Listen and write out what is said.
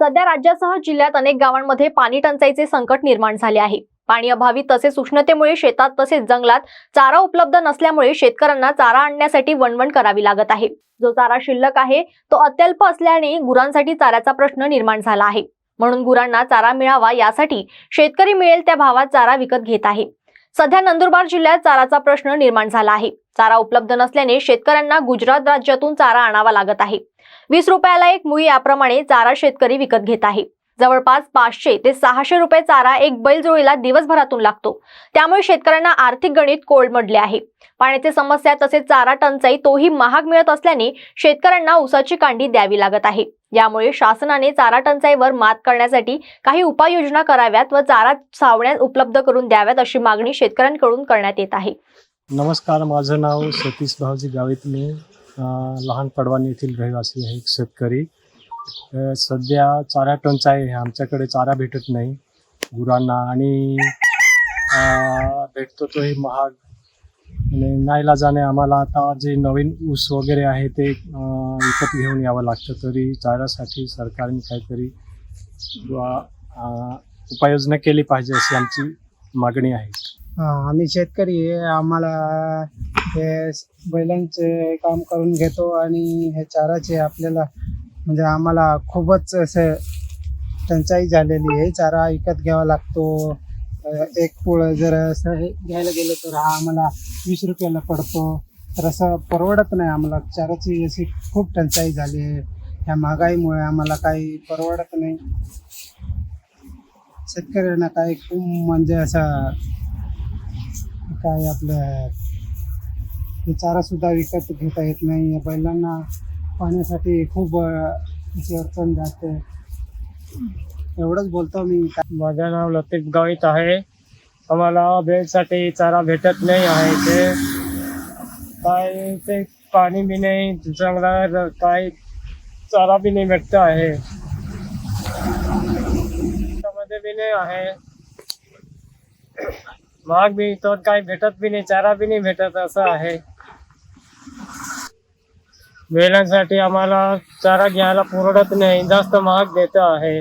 सध्या राज्यासह जिल्ह्यात अनेक गावांमध्ये पाणी टंचाईचे संकट निर्माण झाले आहे. पाणी अभावी तसेच उष्णतेमुळे शेतात तसेच जंगलात चारा उपलब्ध नसल्यामुळे शेतकऱ्यांना चारा आणण्यासाठी वणवण करावी लागत आहे. जो चारा शिल्लक आहे तो अत्यल्प असल्याने गुरांसाठी चाऱ्याचा प्रश्न निर्माण झाला आहे. म्हणून गुरांना चारा मिळावा यासाठी शेतकरी मिळेल त्या भावात चारा विकत घेत आहे. सध्या नंदुरबार जिल्ह्यात चाराचा प्रश्न निर्माण झाला आहे. चारा उपलब्ध नसल्याने शेतकऱ्यांना गुजरात राज्यातून चारा आणावा लागत आहे. वीस रुपयाला एक मुळी याप्रमाणे चारा शेतकरी विकत घेत आहे. जवळपास पाचशे ते सहाशे रुपये चारा एक बैलजोळीला दिवसभरातून लागतो. त्यामुळे शेतकऱ्यांना आर्थिक गणित कोलमडले आहे. पाण्याची समस्या तसेच चारा टंचाई तोही महाग मिळत असल्याने शेतकऱ्यांना उसाची कांडी द्यावी लागत आहे. यामुळे शासनाने चारा टंचाईवर मात करण्यासाठी काही उपाययोजना कराव्यात व चारा सावण्यात उपलब्ध करून द्याव्यात अशी मागणी शेतकऱ्यांकडून करण्यात येत आहे. नमस्कार माझं नाव सतीश भावजी गावित मी. लहान पडवान येथील रहिवासी आहे एक शेतकरी. सध्या चारा टंचाई आहे. आमच्याकडे चारा भेटत नाही. गुरांना आणि भेटतो तो हे महाग. आणि नाहीला जाणे आम्हाला आता जे नवीन ऊस वगैरे आहे ते विकत घेऊन यावं लागतं. तरी चाऱ्यासाठी सरकारने काहीतरी उपाययोजना केली पाहिजे अशी आमची मागणी आहे. आम्ही शेतकरी आहे आम्हाला हे बैलांचे काम करून घेतो आणि हे चाराचे आपल्याला म्हणजे आम्हाला खूपच असं टंचाई झालेली आहे. चारा विकत घ्यावा लागतो. एक पोळं जर असं हे घ्यायला गेलं तर हा आम्हाला वीस रुपयाला पडतो. तर असं परवडत नाही आम्हाला. चाराची अशी खूप टंचाई झाली आहे. ह्या महागाईमुळे आम्हाला काही परवडत नाही. शेतकऱ्यांना काही खूप म्हणजे असं काय आपलं हे विकत घेता येत नाही. या बैलांना पाण्यासाठी खूप अडचण जाते. एवढंच बोलतो मी. माझं नाव लतीफ गावित आहे. आम्हाला बेडसाठी चारा भेटत नाही आहे ते काय ते पाणी बी नाही चांगला काय चारा बी नाही भेटत आहे. त्यामध्ये बी नाही आहे. महाग बी तर काही भेटत बी नाही चारा बी नाही भेटत असं आहे. बैलांसाठी आम्हाला चारा घ्यायला पुरडत नाही जास्त महाग देत आहे.